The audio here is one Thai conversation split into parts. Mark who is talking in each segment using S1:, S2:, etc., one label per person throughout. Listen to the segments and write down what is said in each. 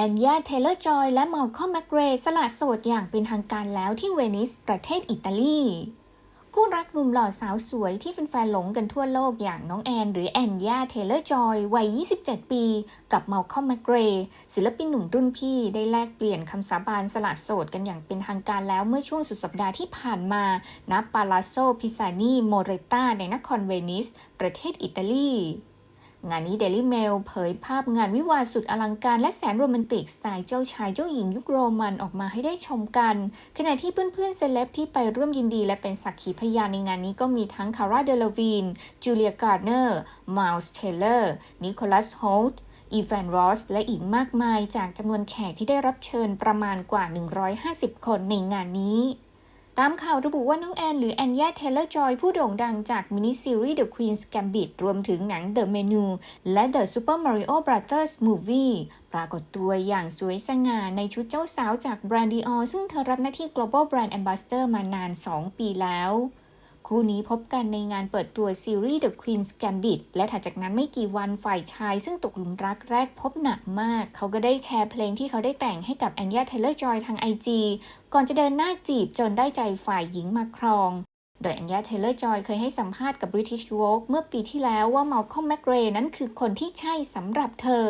S1: แอนยาเทเลอร์จอย และมอลคอมแมกเกรสละโสดอย่างเป็นทางการแล้วที่เวนิสประเทศอิตาลี คู่รักหนุ่มหล่อสาวสวยที่แฟนๆหลงกันทั่วโลกอย่างน้องแอน หรือแอนยาเทเลอร์จอยวัย 27 ปี กับมอลคอมแมกเกรศิลปินหนุ่มรุ่นพี่ได้แลกเปลี่ยนคำสาบานสละโสดกันอย่างเป็นทางการแล้วเมื่อช่วงสุดสัปดาห์ที่ผ่านมาณปาลาโซพิซานีโมเรตาในนครเวนิส ประเทศอิตาลี งานนี้ Daily Mail เผยภาพงานวิวาสุดอลังการและแสนโรแมนติก สไตล์เจ้าชายเจ้าหญิงยุคโรมันออกมาให้ได้ชมกัน ขณะที่เพื่อนๆเซเลบที่ไปร่วมยินดีและเป็นสักขีพยานในงานนี้ก็มีทั้งคาร่าเดลวีน จูเลียการ์เนอร์มาลส์เทเลอร์ นิโคลัสโฮลต์อีแฟนรอส และอีกมากมายจากจำนวนแขกที่ได้รับเชิญประมาณกว่า 150 คนในงานนี้ ตามข่าวระบุว่าน้องแอนหรือแอนยาเทเลอร์จอยผู้โด่งดังจากมินิซีรีส์ The Queen's Gambit รวมถึงหนัง The Menu และ The Super Mario Brothers Movie ปรากฏตัวอย่างสวยสง่าในชุดเจ้าสาวจากแบรนด์ดีออซึ่งเธอรับหน้าที่ Global Brand Ambassador มานาน 2 ปีแล้ว คู่นี้พบกันในงานเปิดตัวซีรีส์ The Queen's Gambit และถัดจากนั้นไม่กี่วันฝ่ายชาย ซึ่งตกหลุมรักแรกพบหนักมาก เขาก็ได้แชร์เพลงที่เขาได้แต่งให้กับแอนยาเทเลอร์จอยทาง IG ก่อนจะเดินหน้าจีบจนได้ใจฝ่ายหญิงมาครอง โดยอัญญาเทเลอร์จอยเคยให้สัมภาษณ์กับ British Vogue เมื่อปีที่แล้วว่ามา l คอมแมกเรนั้นคือคนที่ใช่สำหรับเธอ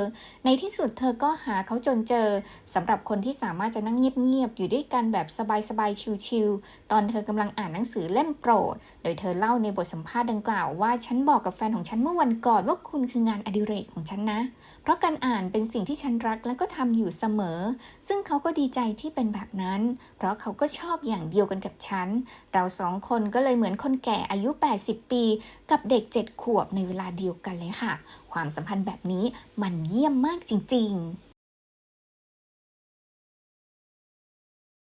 S1: ในที่สุดเธอก็หาเขาจนเจอสำหรับคนที่สามารถจะนั่งเงียบ ๆ อยู่ด้วยกันแบบสบาย ๆ ชิล ๆ ตอนเธอกำลังอ่านหนังสือเล่มโปรด โดยเธอเล่าในบทสัมภาษณ์ดังกล่าวว่าฉันบอกกับแฟนของฉันเมื่อวันก่อนว่าคุณคืองานอดิเรกของฉันนะ เพราะการอ่านเป็นสิ่งที่ฉันรักและก็ทำอยู่เสมอ ซึ่งเขาก็ดีใจที่เป็นแบบนั้น เพราะเขาก็ชอบอย่างเดียวกันกับฉัน เราสองคนก็เลยเหมือนคนแก่อายุ 80 ปี กับเด็ก 7 ขวบในเวลาเดียวกันเลยค่ะ ความสัมพันธ์แบบนี้มันเยี่ยมมากจริง ๆ